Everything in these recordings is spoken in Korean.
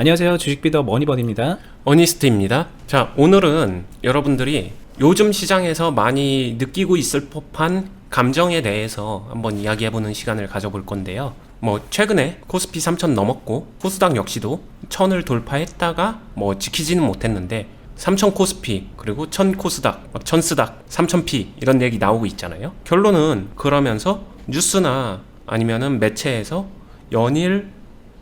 안녕하세요. 주식비더 머니버디입니다. 어니스트입니다. 자, 오늘은 여러분들이 요즘 시장에서 많이 느끼고 있을 법한 감정에 대해서 한번 이야기해보는 시간을 가져볼 건데요. 뭐, 최근에 코스피 3천 넘었고, 코스닥 역시도 1000을 돌파했다가 뭐 지키지는 못했는데, 3000 코스피, 그리고 1000 코스닥, 막 천스닥, 3000피, 이런 얘기 나오고 있잖아요. 결론은 그러면서 뉴스나 아니면은 매체에서 연일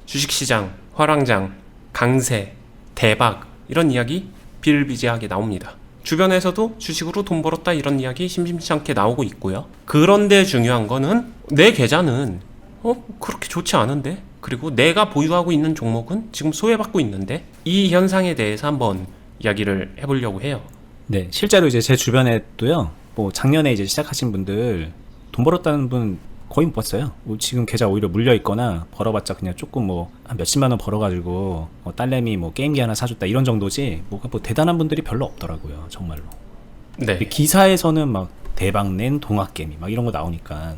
주식시장, 화랑장, 강세, 대박 이런 이야기 비일비재하게 나옵니다. 주변에서도 주식으로 돈 벌었다 이런 이야기 심심치 않게 나오고 있고요. 그런데 중요한 거는 내 계좌는 어 그렇게 좋지 않은데 그리고 내가 보유하고 있는 종목은 지금 소외받고 있는데 이 현상에 대해서 한번 이야기를 해보려고 해요. 네, 실제로 이제 제 주변에도요. 뭐 작년에 이제 시작하신 분들 돈 벌었다는 분 거의 못 봤어요. 뭐 지금 계좌 오히려 물려 있거나 벌어봤자 그냥 조금 뭐 한 몇십만 원 벌어가지고 뭐 딸내미 뭐 게임기 하나 사줬다 이런 정도지 뭐가 뭐 대단한 분들이 별로 없더라고요. 정말로. 네. 기사에서는 막 대박 낸 동학개미 막 이런 거 나오니까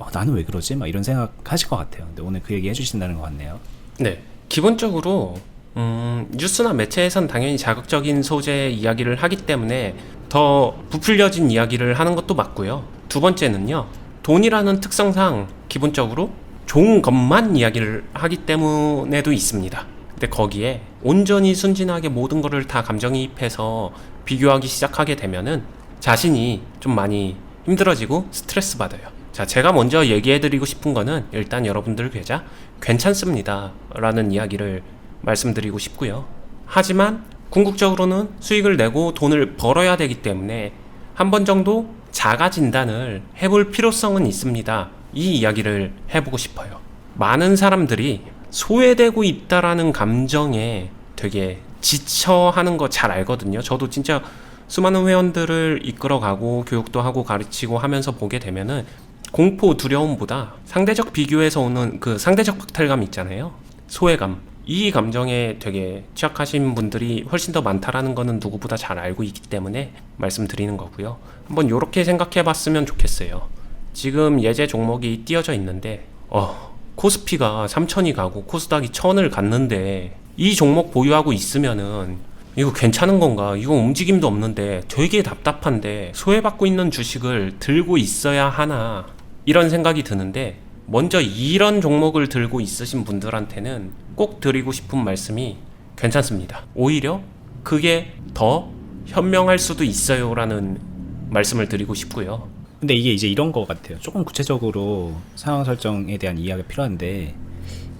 어, 나는 왜 그러지? 막 이런 생각 하실 것 같아요. 근데 오늘 그 얘기 해주신다는 것 같네요. 네. 기본적으로 음, 뉴스나 매체에선 당연히 자극적인 소재 이야기를 하기 때문에 더 부풀려진 이야기를 하는 것도 맞고요. 두 번째는요. 돈이라는 특성상 기본적으로 좋은 것만 이야기를 하기 때문에도 있습니다. 근데 거기에 온전히 순진하게 모든 거를 다 감정이입해서 비교하기 시작하게 되면은 자신이 좀 많이 힘들어지고 스트레스 받아요. 자, 제가 먼저 얘기해드리고 싶은 거는 일단 여러분들 계좌 괜찮습니다. 라는 이야기를 말씀드리고 싶고요. 하지만 궁극적으로는 수익을 내고 돈을 벌어야 되기 때문에 한 번 정도 자가 진단을 해볼 필요성은 있습니다. 이 이야기를 해보고 싶어요. 많은 사람들이 소외되고 있다라는 감정에 되게 지쳐하는 거 잘 알거든요. 저도 진짜 수많은 회원들을 이끌어가고 교육도 하고 가르치고 하면서 보게 되면은 공포 두려움보다 상대적 비교에서 오는 그 상대적 박탈감 있잖아요. 소외감. 이 감정에 되게 취약하신 분들이 훨씬 더 많다라는 거는 누구보다 잘 알고 있기 때문에 말씀드리는 거고요. 한번 이렇게 생각해 봤으면 좋겠어요. 지금 예제 종목이 띄어져 있는데, 어, 코스피가 3천이 가고 코스닥이 1000을 갔는데, 이 종목 보유하고 있으면은, 이거 괜찮은 건가? 이거 움직임도 없는데 되게 답답한데 소외받고 있는 주식을 들고 있어야 하나? 이런 생각이 드는데, 먼저 이런 종목을 들고 있으신 분들한테는 꼭 드리고 싶은 말씀이 괜찮습니다. 오히려 그게 더 현명할 수도 있어요라는 말씀을 드리고 싶고요. 근데 이게 이제 이런 거 같아요. 조금 구체적으로 상황 설정에 대한 이해가 필요한데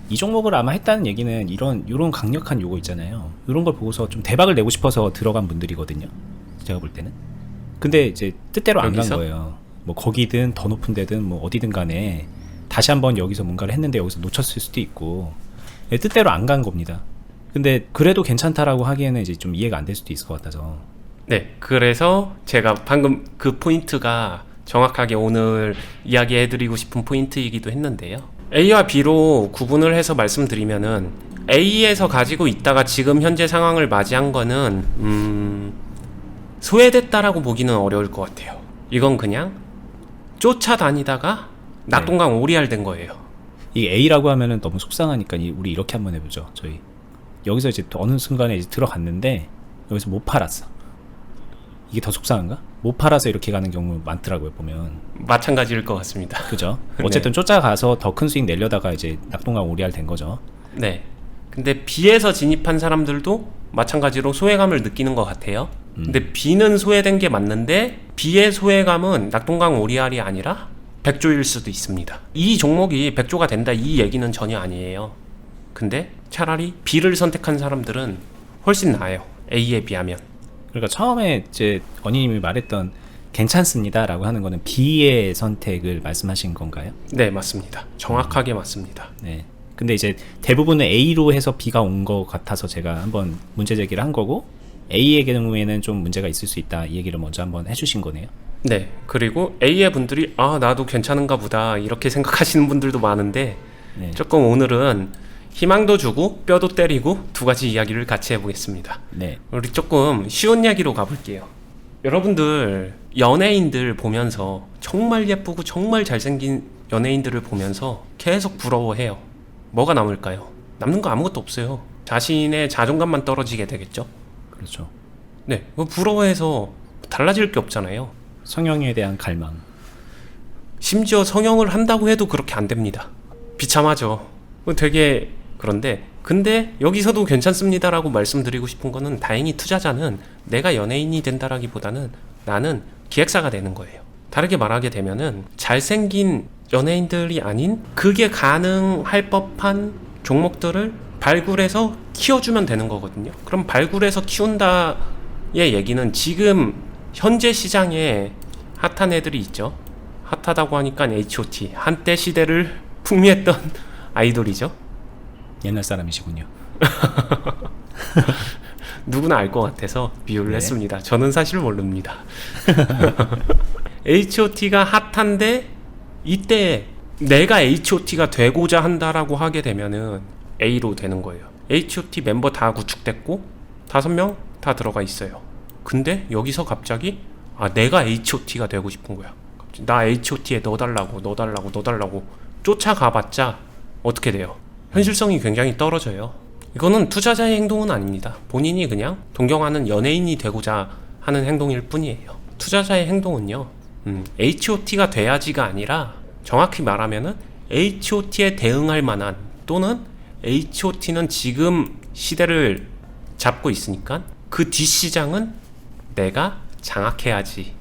이 종목을 아마 했다는 얘기는 이런 이런 강력한 요거 있잖아요. 이런 걸 보고서 좀 대박을 내고 싶어서 들어간 분들이거든요. 제가 볼 때는. 근데 이제 뜻대로 안 간? 거예요. 뭐 거기든 더 높은 데든 뭐 어디든 간에 다시 한번 여기서 뭔가를 했는데 여기서 놓쳤을 수도 있고 예, 뜻대로 안 간 겁니다. 근데 그래도 괜찮다라고 하기에는 이제 좀 이해가 안 될 수도 있을 것 같아서 네, 그래서 제가 방금 그 포인트가 정확하게 오늘 이야기해드리고 싶은 포인트이기도 했는데요. A와 B로 구분을 해서 말씀드리면은 A에서 가지고 있다가 지금 현재 상황을 맞이한 거는 음, 소외됐다라고 보기는 어려울 것 같아요. 이건 그냥 쫓아다니다가 낙동강 오리알 된 거예요. 이 A라고 하면은 너무 속상하니까 이- 우리 이렇게 한번 해보죠. 저희 여기서 이제 또 어느 순간에 이제 들어갔는데 여기서 못 팔았어. 이게 더 속상한가? 못 팔아서 이렇게 가는 경우 많더라고요 보면 마찬가지일 것 같습니다. 그죠? 네. 어쨌든 쫓아가서 더 큰 수익 내려다가 이제 낙동강 오리알 된 거죠. 네. 근데 B에서 진입한 사람들도 마찬가지로 소외감을 느끼는 것 같아요. 근데 B는 소외된 게 맞는데 B의 소외감은 낙동강 오리알이 아니라 백조일 수도 있습니다. 이 종목이 백조가 된다 이 얘기는 전혀 아니에요. 근데 차라리 B를 선택한 사람들은 훨씬 나아요. A에 비하면. 그러니까 처음에 이제 언니님이 말했던 괜찮습니다라고 하는 거는 B의 선택을 말씀하신 건가요? 네, 맞습니다. 정확하게 맞습니다. 네. 근데 이제 대부분은 A로 해서 B가 온 것 같아서 제가 한번 문제 제기를 한 거고 A의 경우에는 좀 문제가 있을 수 있다 이 얘기를 먼저 한번 해주신 거네요. 네. 그리고 A의 분들이 아, 나도 괜찮은가 보다 이렇게 생각하시는 분들도 많은데 네. 조금 오늘은 희망도 주고 뼈도 때리고 두 가지 이야기를 같이 해보겠습니다. 네. 우리 조금 쉬운 이야기로 가볼게요. 여러분들 연예인들 보면서 정말 예쁘고 정말 잘생긴 연예인들을 보면서 계속 부러워해요. 뭐가 남을까요? 남는 거 아무것도 없어요. 자신의 자존감만 떨어지게 되겠죠. 그렇죠. 네, 뭐 부러워해서 달라질 게 없잖아요. 성형에 대한 갈망. 심지어 성형을 한다고 해도 그렇게 안 됩니다. 비참하죠. 뭐 되게 그런데 근데 여기서도 괜찮습니다라고 말씀드리고 싶은 거는 다행히 투자자는 내가 연예인이 된다라기보다는 나는 기획사가 되는 거예요. 다르게 말하게 되면은 잘생긴 연예인들이 아닌 그게 가능할 법한 종목들을 발굴해서 키워주면 되는 거거든요. 그럼 발굴해서 키운다의 얘기는 지금 현재 시장에 핫한 애들이 있죠. 핫하다고 하니까 H.O.T. 한때 시대를 풍미했던 아이돌이죠. 옛날 사람이시군요. 누구나 알 것 같아서 비유를 네. 했습니다. 저는 사실 모릅니다. H.O.T.가 핫한데 이때 내가 H.O.T.가 되고자 한다라고 하게 되면은 A로 되는 거예요. H.O.T. 멤버 다 구축됐고 다섯 명 다 들어가 있어요. 근데 여기서 갑자기 아 내가 H.O.T.가 되고 싶은 거야. 나 H.O.T.에 넣어달라고 넣어달라고 넣어달라고 쫓아가봤자 어떻게 돼요? 현실성이 굉장히 떨어져요. 이거는 투자자의 행동은 아닙니다. 본인이 그냥 동경하는 연예인이 되고자 하는 행동일 뿐이에요. 투자자의 행동은요, 음, H.O.T가 돼야지가 아니라 정확히 말하면은 H.O.T에 대응할 만한 또는 H.O.T는 지금 시대를 잡고 있으니까 그 뒷시장은 내가 장악해야지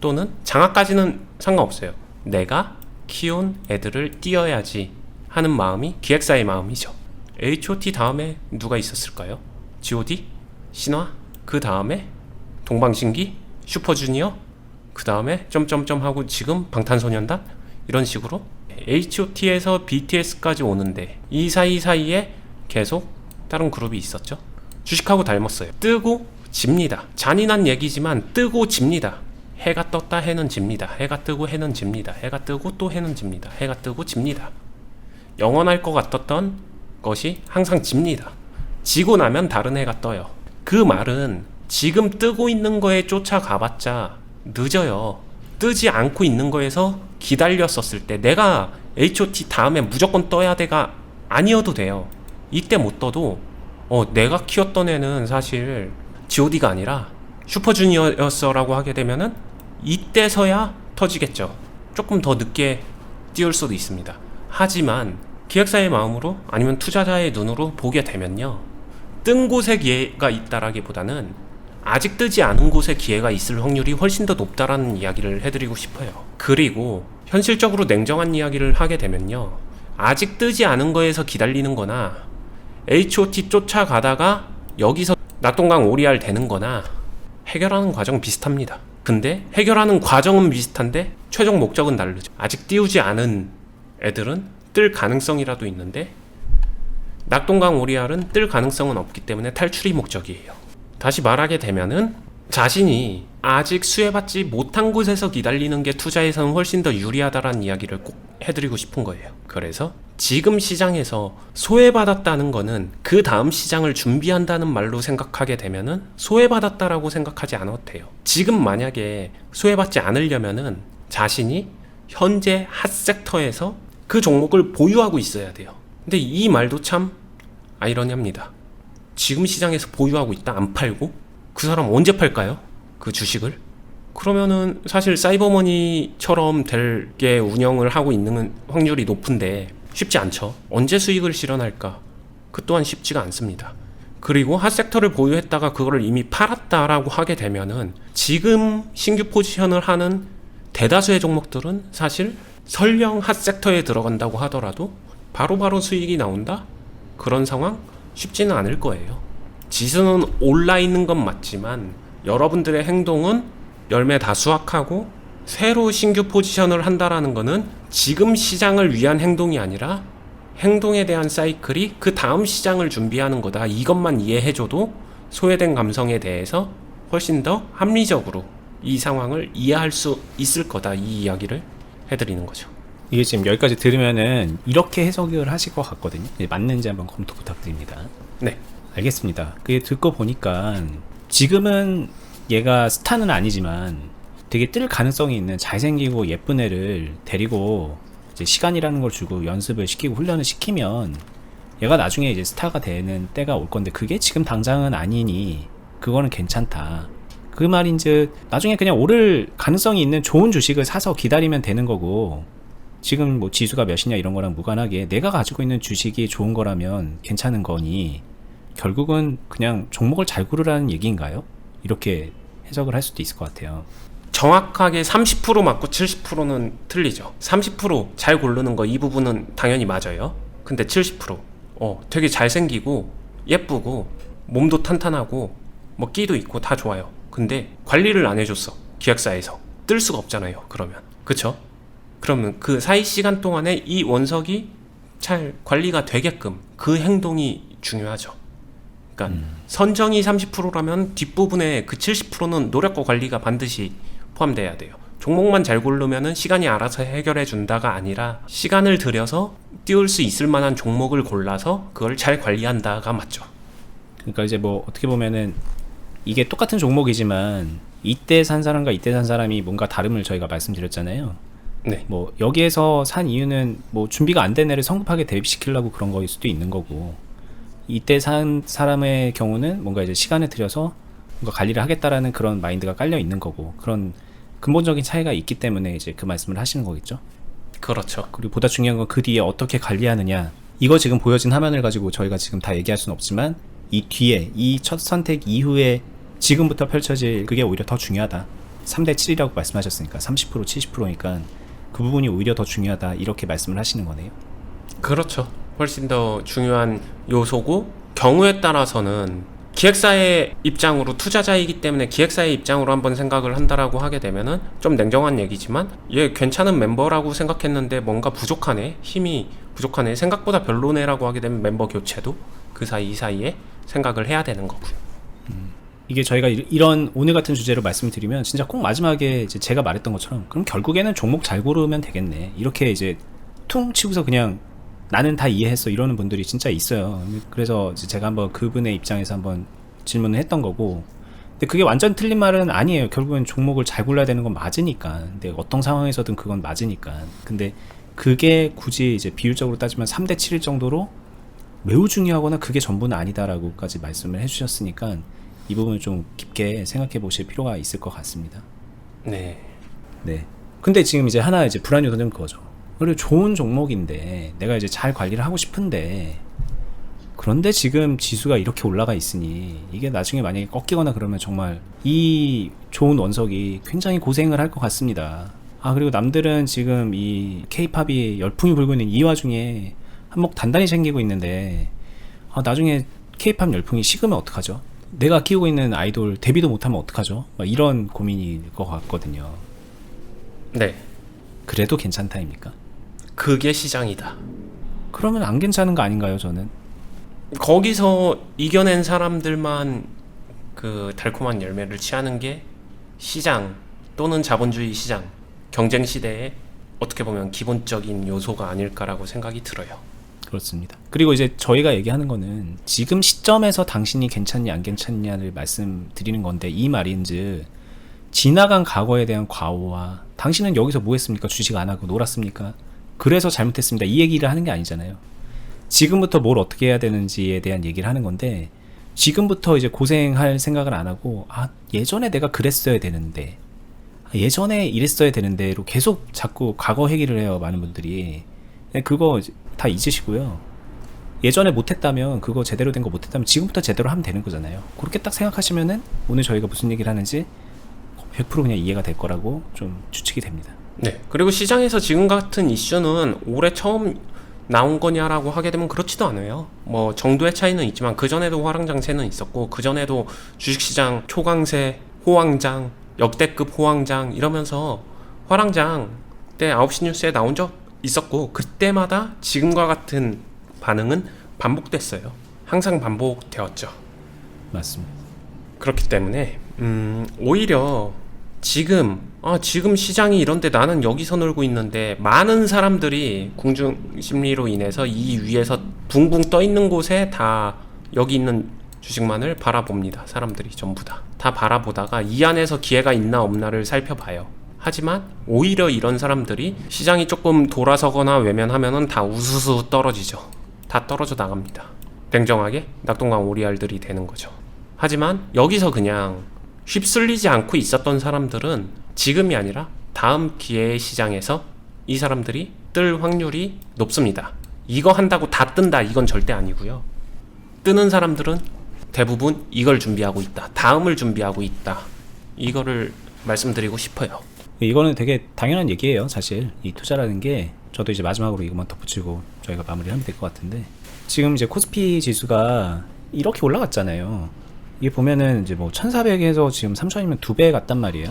또는 장악까지는 상관없어요. 내가 키운 애들을 띄어야지 하는 마음이 기획사의 마음이죠. H.O.T 다음에 누가 있었을까요? G.O.D, 신화, 그 다음에 동방신기, 슈퍼주니어, 그 다음에 점점점 하고 지금 방탄소년단 이런 식으로 H.O.T에서 BTS까지 오는데 이 사이 사이에 계속 다른 그룹이 있었죠. 주식하고 닮았어요. 뜨고 집니다. 잔인한 얘기지만 뜨고 집니다. 해가 떴다 해는 집니다. 해가 뜨고 해는 집니다. 해가 뜨고 또 해는 집니다. 해가 뜨고 집니다. 영원할 것 같았던 것이 항상 집니다. 지고 나면 다른 해가 떠요. 그 말은 지금 뜨고 있는 거에 쫓아가봤자 늦어요. 뜨지 않고 있는 거에서 기다렸었을 때 내가 H.O.T 다음에 무조건 떠야 돼가 아니어도 돼요. 이때 못 떠도 어 내가 키웠던 애는 사실 G.O.D가 아니라 슈퍼주니어였어라고 하게 되면은 이때서야 터지겠죠. 조금 더 늦게 띄울 수도 있습니다. 하지만 기획사의 마음으로 아니면 투자자의 눈으로 보게 되면요. 뜬 곳에 기회가 있다라기보다는 아직 뜨지 않은 곳에 기회가 있을 확률이 훨씬 더 높다라는 이야기를 해드리고 싶어요. 그리고 현실적으로 냉정한 이야기를 하게 되면요. 아직 뜨지 않은 거에서 기다리는 거나 H.O.T 쫓아가다가 여기서 낙동강 오리알 되는 거나 해결하는 과정 비슷합니다. 근데 해결하는 과정은 비슷한데 최종 목적은 다르죠. 아직 띄우지 않은 애들은 뜰 가능성이라도 있는데 낙동강 오리알은 뜰 가능성은 없기 때문에 탈출이 목적이에요. 다시 말하게 되면은 자신이 아직 수혜받지 못한 곳에서 기다리는 게 투자에서는 훨씬 더 유리하다라는 이야기를 꼭 해드리고 싶은 거예요. 그래서 지금 시장에서 소외받았다는 거는 그 다음 시장을 준비한다는 말로 생각하게 되면은 소외받았다라고 생각하지 않아도 돼요. 지금 만약에 소외받지 않으려면은 자신이 현재 핫 섹터에서 그 종목을 보유하고 있어야 돼요. 근데 이 말도 참 아이러니합니다. 지금 시장에서 보유하고 있다 안 팔고 그 사람 언제 팔까요? 그 주식을? 그러면은 사실 사이버머니처럼 될 게 운영을 하고 있는 확률이 높은데 쉽지 않죠. 언제 수익을 실현할까? 그 또한 쉽지가 않습니다. 그리고 핫 섹터를 보유했다가 그거를 이미 팔았다라고 하게 되면은 지금 신규 포지션을 하는 대다수의 종목들은 사실 설령 핫 섹터에 들어간다고 하더라도 바로바로 수익이 나온다? 그런 상황 쉽지는 않을 거예요. 지수는 올라 있는 건 맞지만 여러분들의 행동은 열매 다 수확하고 새로 신규 포지션을 한다라는 거는 지금 시장을 위한 행동이 아니라 행동에 대한 사이클이 그 다음 시장을 준비하는 거다. 이것만 이해해줘도 소외된 감성에 대해서 훨씬 더 합리적으로 이 상황을 이해할 수 있을 거다. 이 이야기를 해드리는 거죠. 이게 지금 여기까지 들으면은 이렇게 해석을 하실 것 같거든요. 이제 맞는지 한번 검토 부탁드립니다. 네. 알겠습니다. 그게 듣고 보니까 지금은 얘가 스타는 아니지만 되게 뜰 가능성이 있는 잘생기고 예쁜 애를 데리고 이제 시간이라는 걸 주고 연습을 시키고 훈련을 시키면 얘가 나중에 이제 스타가 되는 때가 올 건데 그게 지금 당장은 아니니 그거는 괜찮다. 그 말인즉 나중에 그냥 오를 가능성이 있는 좋은 주식을 사서 기다리면 되는 거고 지금 뭐 지수가 몇이냐 이런 거랑 무관하게 내가 가지고 있는 주식이 좋은 거라면 괜찮은 거니 결국은 그냥 종목을 잘 고르라는 얘기인가요? 이렇게 해석을 할 수도 있을 것 같아요. 정확하게 30% 맞고 70%는 틀리죠. 30%잘 고르는 거 이 부분은 당연히 맞아요. 근데 70% 어, 되게 잘생기고 예쁘고 몸도 탄탄하고 뭐 끼도 있고 다 좋아요. 근데 관리를 안 해줬어. 기획사에서 뜰 수가 없잖아요. 그러면 그쵸? 그러면 그 사이 시간 동안에 이 원석이 잘 관리가 되게끔 그 행동이 중요하죠. 그러니까 선정이 30%라면 뒷부분에 그 70%는 노력과 관리가 반드시 포함돼야 돼요. 종목만 잘 고르면은 시간이 알아서 해결해 준다가 아니라 시간을 들여서 띄울 수 있을 만한 종목을 골라서 그걸 잘 관리한다가 맞죠. 그러니까 이제 뭐 어떻게 보면은 이게 똑같은 종목이지만 이때 산 사람과 이때 산 사람이 뭔가 다름을 저희가 말씀드렸잖아요. 네. 뭐 여기에서 산 이유는 뭐 준비가 안 된 애를 성급하게 대비시키려고 그런 거일 수도 있는 거고 이때 산 사람의 경우는 뭔가 이제 시간을 들여서 뭔가 관리를 하겠다라는 그런 마인드가 깔려 있는 거고 그런 근본적인 차이가 있기 때문에 이제 그 말씀을 하시는 거겠죠. 그렇죠. 그리고 보다 중요한 건 그 뒤에 어떻게 관리하느냐. 이거 지금 보여진 화면을 가지고 저희가 지금 다 얘기할 수는 없지만 이 뒤에 이 첫 선택 이후에 지금부터 펼쳐질 그게 오히려 더 중요하다. 3대 7이라고 말씀하셨으니까 30% 70%니까 그 부분이 오히려 더 중요하다. 이렇게 말씀을 하시는 거네요. 그렇죠. 훨씬 더 중요한 요소고 경우에 따라서는 기획사의 입장으로 투자자이기 때문에 기획사의 입장으로 한번 생각을 한다라고 하게 되면은 좀 냉정한 얘기지만 얘 괜찮은 멤버라고 생각했는데 뭔가 부족하네 힘이 부족하네 생각보다 별로네라고 하게 되면 멤버 교체도 그 사이 이 사이에 생각을 해야 되는 거고요. 이게 저희가 이- 이런 오늘 같은 주제로 말씀드리면 진짜 꼭 마지막에 이제 제가 말했던 것처럼 그럼 결국에는 종목 잘 고르면 되겠네. 이렇게 이제 퉁 치고서 그냥 나는 다 이해했어 이러는 분들이 진짜 있어요. 그래서 제가 한번 그분의 입장에서 한번 질문을 했던 거고. 근데 그게 완전 틀린 말은 아니에요. 결국엔 종목을 잘 골라야 되는 건 맞으니까. 근데 어떤 상황에서든 그건 맞으니까. 근데 그게 굳이 이제 비율적으로 따지면 3대 7일 정도로 매우 중요하거나 그게 전부는 아니다라고까지 말씀을 해주셨으니까 이 부분을 좀 깊게 생각해 보실 필요가 있을 것 같습니다. 네. 네. 근데 지금 이제 하나 이제 불안 요소는 그거죠. 그리고 좋은 종목인데 내가 이제 잘 관리를 하고 싶은데 그런데 지금 지수가 이렇게 올라가 있으니 이게 나중에 만약에 꺾이거나 그러면 정말 이 좋은 원석이 굉장히 고생을 할 것 같습니다. 아 그리고 남들은 지금 이 케이팝이 열풍이 불고 있는 이 와중에 한몫 단단히 챙기고 있는데 아 나중에 케이팝 열풍이 식으면 어떡하죠? 내가 키우고 있는 아이돌 데뷔도 못하면 어떡하죠? 막 이런 고민일 것 같거든요. 네. 그래도 괜찮다입니까? 그게 시장이다. 그러면 안 괜찮은 거 아닌가요, 저는? 거기서 이겨낸 사람들만 그 달콤한 열매를 취하는 게 시장 또는 자본주의 시장 경쟁 시대에 어떻게 보면 기본적인 요소가 아닐까라고 생각이 들어요. 그렇습니다. 그리고 이제 저희가 얘기하는 거는 지금 시점에서 당신이 괜찮냐 안 괜찮냐를 말씀드리는 건데 이 말인즉 지나간 과거에 대한 과오와 당신은 여기서 뭐 했습니까? 주식 안 하고 놀았습니까? 그래서 잘못했습니다. 이 얘기를 하는 게 아니잖아요. 지금부터 뭘 어떻게 해야 되는지에 대한 얘기를 하는 건데 지금부터 이제 고생할 생각을 안 하고 아 예전에 내가 그랬어야 되는데 아, 예전에 이랬어야 되는데로 계속 자꾸 과거 회귀를 해요 많은 분들이 그냥 그거 다 잊으시고요 예전에 못했다면 그거 제대로 된 거 못했다면 지금부터 제대로 하면 되는 거잖아요 그렇게 딱 생각하시면은 오늘 저희가 무슨 얘기를 하는지 100% 그냥 이해가 될 거라고 좀 추측이 됩니다 네. 그리고 시장에서 지금 같은 이슈는 올해 처음 나온 거냐라고 하게 되면 그렇지도 않아요. 뭐 정도의 차이는 있지만 그 전에도 화랑 장세는 있었고 그 전에도 주식시장 초강세, 호황장, 역대급 호황장 이러면서 화랑장 때 9시 뉴스에 나온 적 있었고 그때마다 지금과 같은 반응은 반복됐어요. 항상 반복되었죠. 맞습니다 그렇기 때문에 음, 오히려 지금 아 지금 시장이 이런데 나는 여기서 놀고 있는데 많은 사람들이 궁중 심리로 인해서 이 위에서 붕붕 떠 있는 곳에 다 여기 있는 주식만을 바라봅니다. 사람들이 전부 다. 다 바라보다가 이 안에서 기회가 있나 없나를 살펴봐요. 하지만 오히려 이런 사람들이 시장이 조금 돌아서거나 외면하면은 다 우수수 떨어지죠. 다다 떨어져 나갑니다. 냉정하게 낙동강 오리알들이 되는 거죠. 하지만 여기서 그냥 휩쓸리지 않고 있었던 사람들은 지금이 아니라 다음 기회 시장에서 이 사람들이 뜰 확률이 높습니다. 이거 한다고 다 뜬다 이건 절대 아니고요. 뜨는 사람들은 대부분 이걸 준비하고 있다. 다음을 준비하고 있다. 이거를 말씀드리고 싶어요. 이거는 되게 당연한 얘기예요, 사실. 이 투자라는 게 저도 이제 마지막으로 이것만 덧붙이고 저희가 마무리하면 될 것 같은데 지금 이제 코스피 지수가 이렇게 올라갔잖아요. 이게 보면은 이제 뭐 1,400에서 지금 3,000이면 두 배 갔단 말이에요.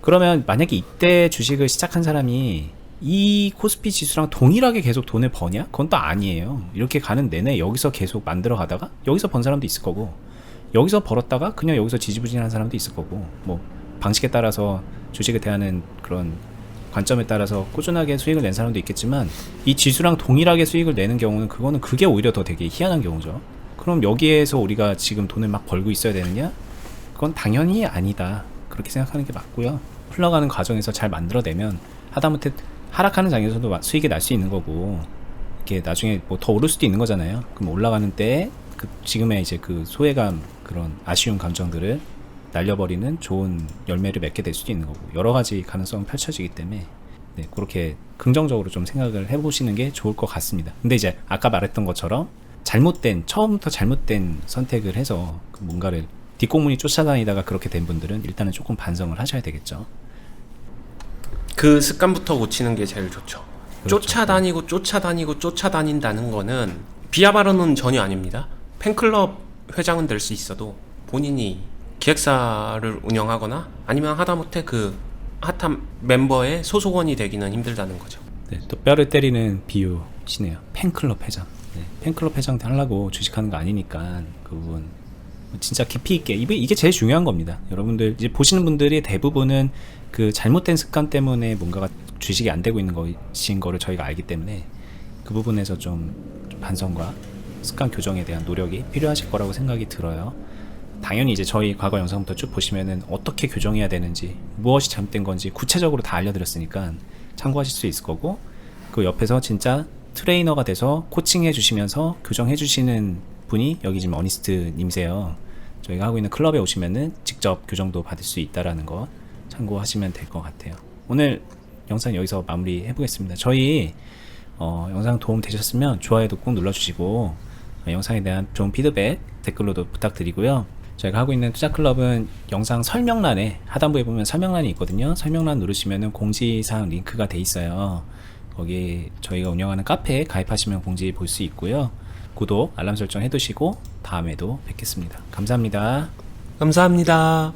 그러면 만약에 이때 주식을 시작한 사람이 이 코스피 지수랑 동일하게 계속 돈을 버냐? 그건 또 아니에요. 이렇게 가는 내내 여기서 계속 만들어 가다가 여기서 번 사람도 있을 거고 여기서 벌었다가 그냥 여기서 지지부진한 사람도 있을 거고 뭐 방식에 따라서 주식을 대하는 그런 관점에 따라서 꾸준하게 수익을 낸 사람도 있겠지만 이 지수랑 동일하게 수익을 내는 경우는 그거는 그게 오히려 더 되게 희한한 경우죠. 그럼 여기에서 우리가 지금 돈을 막 벌고 있어야 되느냐? 그건 당연히 아니다. 그렇게 생각하는 게 맞고요. 흘러가는 과정에서 잘 만들어내면 하다못해 하락하는 장에서도 마- 수익이 날 수 있는 거고 이게 나중에 뭐 더 오를 수도 있는 거잖아요. 그럼 올라가는 때 그 지금의 이제 그 소외감 그런 아쉬운 감정들을 날려버리는 좋은 열매를 맺게 될 수도 있는 거고 여러 가지 가능성은 펼쳐지기 때문에 네, 그렇게 긍정적으로 좀 생각을 해보시는 게 좋을 것 같습니다. 근데 이제 아까 말했던 것처럼 잘못된 처음부터 잘못된 선택을 해서 그 뭔가를 뒷공문이 쫓아다니다가 그렇게 된 분들은 일단은 조금 반성을 하셔야 되겠죠. 그 습관부터 고치는 게 제일 좋죠. 그렇죠. 쫓아다니고 쫓아다니고 쫓아다닌다는 거는 비하 발언은 전혀 아닙니다. 팬클럽 회장은 될 수 있어도 본인이 기획사를 운영하거나 아니면 하다못해 그 핫한 멤버의 소속원이 되기는 힘들다는 거죠. 네, 또 뼈를 때리는 비유시네요. 팬클럽 회장. 네, 팬클럽 회장 하려고 주식하는 거 아니니까 그 부분 진짜 깊이 있게 이게, 이게 제일 중요한 겁니다. 여러분들 이제 보시는 분들이 대부분은 그 잘못된 습관 때문에 뭔가가 주식이 안 되고 있는 것인 거를 저희가 알기 때문에 그 부분에서 좀, 좀 반성과 습관 교정에 대한 노력이 필요하실 거라고 생각이 들어요. 당연히 이제 저희 과거 영상부터 쭉 보시면은 어떻게 교정해야 되는지 무엇이 잘못된 건지 구체적으로 다 알려드렸으니까 참고하실 수 있을 거고 그 옆에서 진짜 트레이너가 돼서 코칭해 주시면서 교정해 주시는 분이 여기 지금 어니스트 님이세요. 저희가 하고 있는 클럽에 오시면은 직접 교정도 받을 수 있다라는 거 참고하시면 될 것 같아요. 오늘 영상 여기서 마무리 해보겠습니다. 저희 어, 영상 도움 되셨으면 좋아요도 꼭 눌러주시고 어, 영상에 대한 좋은 피드백 댓글로도 부탁드리고요. 저희가 하고 있는 투자 클럽은 영상 설명란에 하단부에 보면 설명란이 있거든요. 설명란 누르시면은 공지사항 링크가 돼 있어요. 거기 저희가 운영하는 카페에 가입하시면 공지 볼 수 있고요. 구독, 알람 설정 해두시고 다음에도 뵙겠습니다. 감사합니다. 감사합니다.